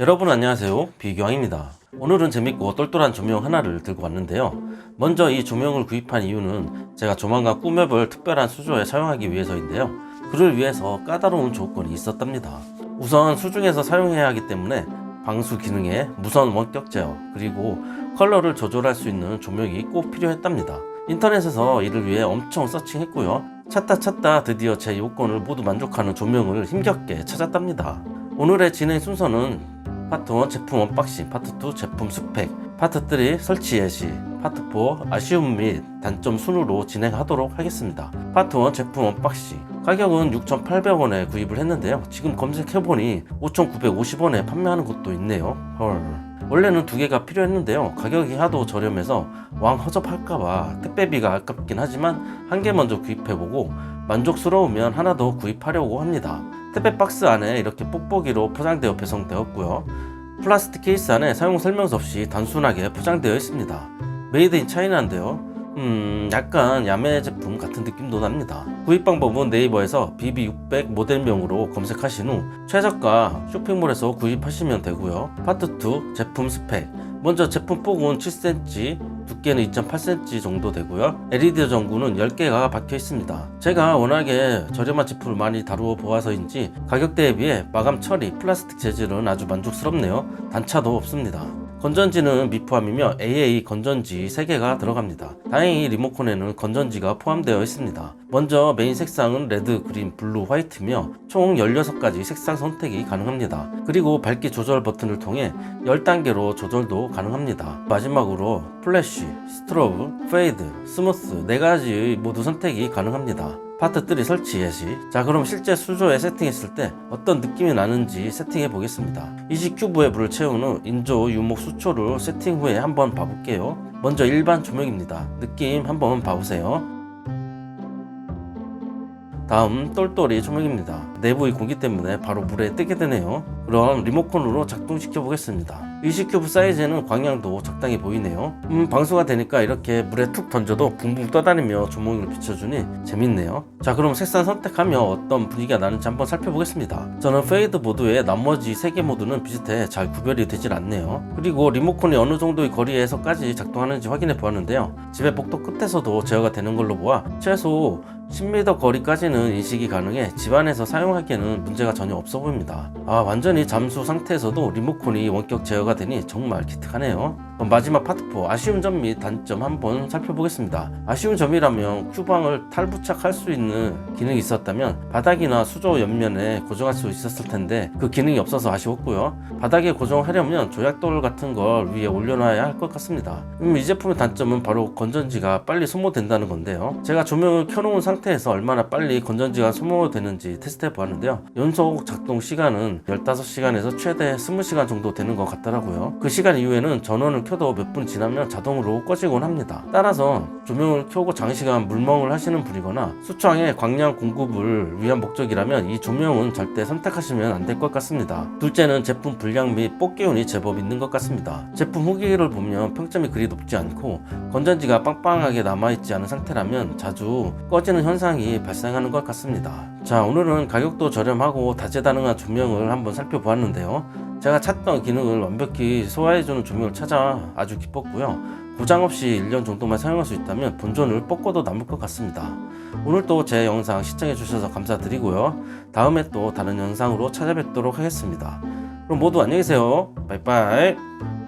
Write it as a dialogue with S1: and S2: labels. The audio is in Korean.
S1: 여러분 안녕하세요. 비교왕입니다. 오늘은 재밌고 똘똘한 조명 하나를 들고 왔는데요. 먼저 이 조명을 구입한 이유는 제가 조만간 꾸며볼 특별한 수조에 사용하기 위해서인데요. 그를 위해서 까다로운 조건이 있었답니다. 우선 수중에서 사용해야 하기 때문에 방수 기능에 무선 원격 제어 그리고 컬러를 조절할 수 있는 조명이 꼭 필요했답니다. 인터넷에서 이를 위해 엄청 서칭했고요. 찾다 찾다 드디어 제 요건을 모두 만족하는 조명을 힘겹게 찾았답니다. 오늘의 진행 순서는 파트 1 제품 언박싱, 파트 2 제품 스펙, 파트 3 설치 예시, 파트 4 아쉬움 및 단점 순으로 진행하도록 하겠습니다. 파트 1 제품 언박싱 가격은 6,800원에 구입을 했는데요. 지금 검색해보니 5,950원에 판매하는 곳도 있네요. 헐. 원래는 두 개가 필요했는데요. 가격이 하도 저렴해서 왕 허접할까봐 택배비가 아깝긴 하지만 한 개 먼저 구입해보고 만족스러우면 하나 더 구입하려고 합니다. 택배 박스 안에 이렇게 뽁뽁이로 포장되어 배송되었고요. 플라스틱 케이스 안에 사용 설명서 없이 단순하게 포장되어 있습니다. 메이드 인 차이나인데요. 음, 약간 야매 제품 같은 느낌도 납니다. 구입 방법은 네이버에서 BB600 모델명으로 검색하신 후 최저가 쇼핑몰에서 구입하시면 되고요. 파트 2 제품 스펙. 먼저 제품 폭은 7cm, 두께는 2.8cm 정도 되고요. LED 전구는 10개가 박혀 있습니다. 제가 워낙에 저렴한 제품을 많이 다루어 보아서인지 가격대에 비해 마감 처리, 플라스틱 재질은 아주 만족스럽네요. 단차도 없습니다. 건전지는 미포함이며 AA 건전지 3개가 들어갑니다. 다행히 리모컨에는 건전지가 포함되어 있습니다. 먼저 메인 색상은 레드, 그린, 블루, 화이트며 총 16가지 색상 선택이 가능합니다. 그리고 밝기 조절 버튼을 통해 10단계로 조절도 가능합니다. 마지막으로 플래시, 스트로브, 페이드, 스무스 4가지의 모두 선택이 가능합니다. 파트 3 설치 예시 자 그럼 실제 수조에 세팅했을 때 어떤 느낌이 나는지 세팅해 보겠습니다. 이지 큐브에 물을 채운 후 인조 유목 수초를 세팅 후에 한번 봐볼게요. 먼저 일반 조명입니다. 느낌 한번 봐보세요. 다음 똘똘이 조명입니다. 내부의 공기 때문에 바로 물에 뜨게 되네요. 그럼 리모컨으로 작동시켜 보겠습니다 이시큐브 사이즈에는 광량도 적당히 보이네요. 음 방수가 되니까 이렇게 물에 툭 던져도 붕붕 떠다니며 조명을 비춰주니 재밌네요. 자 그럼 색상 선택하며 어떤 분위기가 나는지 한번 살펴보겠습니다. 저는 페이드 모드의 나머지 3개 모드는 비슷해 잘 구별이 되질 않네요. 그리고 리모컨이 어느 정도의 거리에서까지 작동하는지 확인해 보았는데요. 집의 복도 끝에서도 제어가 되는 걸로 보아 최소 10m 거리까지는 인식이 가능해 집안에서 사용하기에는 문제가 전혀 없어 보입니다. 아, 완전히 잠수 상태에서도 리모컨이 원격 제어가 되니 정말 기특하네요. 그럼 마지막 파트 4 아쉬운 점 및 단점 한번 살펴보겠습니다. 아쉬운 점이라면 큐방을 탈부착할 수 있는 기능이 있었다면 바닥이나 수조 옆면에 고정할 수 있었을 텐데 그 기능이 없어서 아쉬웠고요. 바닥에 고정하려면 조약돌 같은 걸 위에 올려놔야 할 것 같습니다. 음, 이 제품의 단점은 바로 건전지가 빨리 소모된다는 건데요. 제가 조명을 켜놓은 상태 에서 얼마나 빨리 건전지가 소모되는지 테스트해 보았는데요. 연속 작동 시간은 15시간에서 최대 20시간 정도 되는 것 같더라고요. 그 시간 이후에는 전원을 켜도 몇 분 지나면 자동으로 꺼지곤 합니다. 따라서 조명을 켜고 장시간 물멍을 하시는 분이거나 수초항에 광량 공급을 위한 목적이라면 이 조명은 절대 선택하시면 안 될 것 같습니다. 둘째는 제품 불량 및 뽑기운이 제법 있는 것 같습니다. 제품 후기를 보면 평점이 그리 높지 않고 건전지가 빵빵하게 남아있지 않은 상태라면 자주 꺼지는 현상이 발생하는 것 같습니다. 자 오늘은 가격도 저렴하고 다재다능한 조명을 한번 살펴보았는데요. 제가 찾던 기능을 완벽히 소화해주는 조명을 찾아 아주 기뻤고요. 고장 없이 1년 정도만 사용할 수 있다면 본전을 뽑고도 남을 것 같습니다. 오늘도 제 영상 시청해주셔서 감사드리고요. 다음에 또 다른 영상으로 찾아뵙도록 하겠습니다. 그럼 모두 안녕히 계세요. 바이바이.